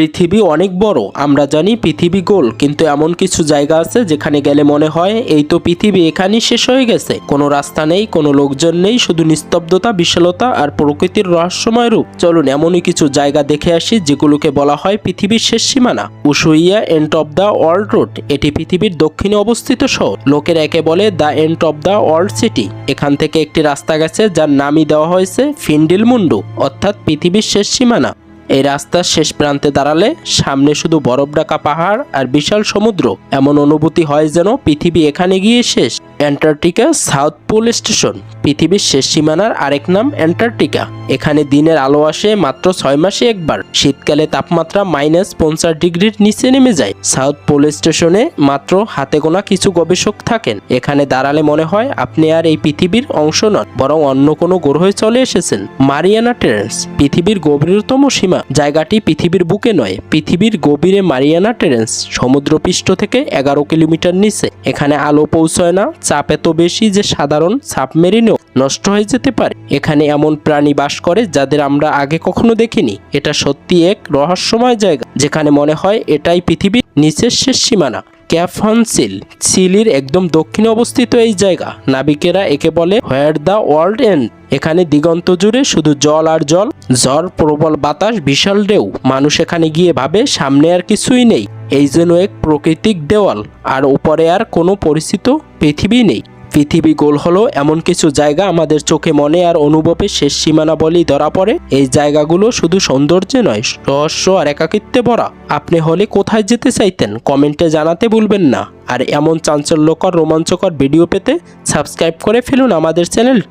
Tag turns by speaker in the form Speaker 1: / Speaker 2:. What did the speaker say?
Speaker 1: পৃথিবী অনেক বড়, আমরা জানি পৃথিবী গোল, কিন্তু এমন কিছু জায়গা আছে যেখানে গেলে মনে হয় এই তো পৃথিবী এখানেই শেষ হয়ে গেছে। কোনো রাস্তা নেই, কোনো লোকজন নেই, শুধু নিস্তব্ধতা, বিশালতা আর প্রকৃতির রহস্যময় রূপ। চলুন এমনই কিছু জায়গা দেখে আসি যেগুলোকে বলা হয় পৃথিবীর শেষ সীমানা। Ushuaia end of the world road এটি পৃথিবীর দক্ষিণে অবস্থিত শহর। লোকের একে বলে the end of the world city. এখান থেকে একটি রাস্তা গেছে, যার নামই দেওয়া হয়েছে ফিন্ডিল মুন্ডু অর্থাৎ পৃথিবীর শেষ সীমানা। এই রাস্তার শেষ প্রান্তে দাঁড়ালে সামনে শুধু বরফ ঢাকা পাহাড় আর বিশাল সমুদ্র। এমন অনুভূতি হয় যেন পৃথিবী এখানে গিয়ে শেষ। Antarctica south pole station. পৃথিবীর শেষ সীমানার আরেক নাম অ্যান্টার্কটিকা। এখানে দিনের আলো আসে মাত্র ছয় মাসে একবার। শীতকালে তাপমাত্রা মাইনাস পঞ্চাশ ডিগ্রির নিচে নেমে যায়। সাউথ পোল স্টেশনে মাত্র হাতে গোনা কিছু গবেষক থাকেন। এখানে দাঁড়ালে মনে হয় আপনি আর এই পৃথিবীর অংশ নন, বরং অন্য কোনো গ্রহে চলে এসেছেন। মারিয়ানা টেরেন্স পৃথিবীর গভীরতম সীমা। জায়গাটি পৃথিবীর বুকে নয়, পৃথিবীর গভীরে মারিয়ানা টেরেন্স, সমুদ্রপৃষ্ঠ থেকে এগারো কিলোমিটার নিচে। এখানে আলো পৌঁছয় না, চাপ এত বেশি যে সাধারণ সাবমেরিনেও নষ্ট হয়ে যেতে পারে। এখানে এমন প্রাণী বাস করে যাদের আমরা আগে কখনো দেখিনি। এটা সত্যি এক রহস্যময় জায়গা, যেখানে মনে হয় এটাই পৃথিবীর নিচের শেষ সীমানা। ক্যাফন সিল চিলির একদম দক্ষিণে অবস্থিত এই জায়গা। নাবিকেরা একে বলে হোয়ার দ্য ওয়ার্ল্ড এন্ড। এখানে দিগন্ত জুড়ে শুধু জল আর জল, ঝড়, প্রবল বাতাস, বিশাল ঢেউ। মানুষ এখানে গিয়ে ভাবে, সামনে আর কিছুই নেই। এই জন্য এক প্রকৃতিক দেওয়াল। আর উপরে আর কোনো পরিচিত পৃথিবী নেই। পৃথিবী গোল হলো এমন কিছু জায়গা আমাদের চোখে মনে আর অনুভবে শেষ সীমানা বলেই ধরা পড়ে। এই জায়গাগুলো শুধু সৌন্দর্যে নয়, রহস্য আর একাকিত্বে ভরা। আপনি হলে কোথায় যেতে চাইতেন? কমেন্টে জানাতে ভুলবেন না। আর এমন চাঞ্চল্যকর, রোমাঞ্চকর ভিডিও পেতে সাবস্ক্রাইব করে ফেলুন আমাদের চ্যানেলটি।